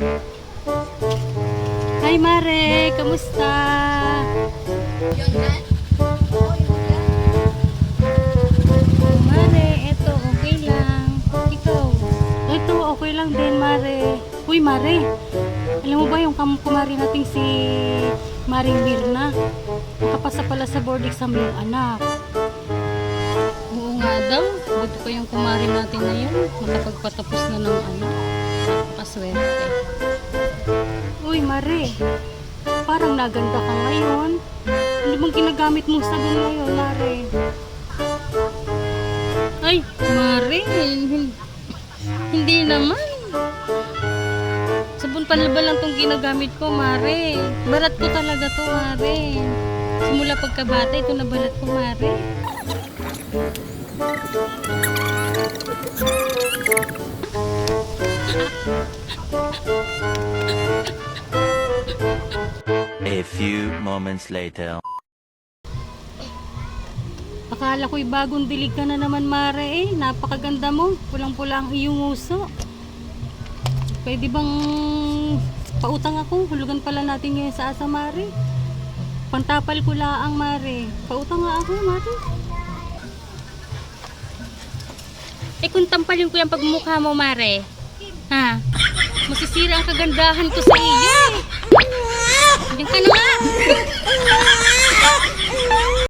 Hi Mare, kamusta? Mare, eto okay lang. Ikaw? Eto okay lang din Mare. Uy Mare, alam mo ba yung kumari nating si Maring Mirna? Nakapasa pala sa board exam yung anak. Oo nga daw, buti pa yung kumari natin na yun. Nakapagpatapos na ng anak. Napakaswerte. Uy Mare, parang naganda ka ngayon. Ano bang ginagamit mong sabon ngayon, Mare? Ay, Mare, hin- hindi naman. Sabon panlaba lang tong ginagamit ko, Mare. Balat ko talaga to, Mare. Simula pagkabata, ito na balat ko, Mare. A few moments later. Akala ko'y bagong dilig ka na naman, Mare eh. Napakaganda mo. Pulang-pula ang iyong uso. Pwede bang pautang ako? Hulugan pala natin ngayon sa asa, Mare. Pantapal ko laang, Mare. Pautang nga ako, Mare. Eh kung tampalin ko yung pagmukha mo, Mare. Ha? Masisira ang kagandahan ko sa iyo. eh. Diyan ka na nga.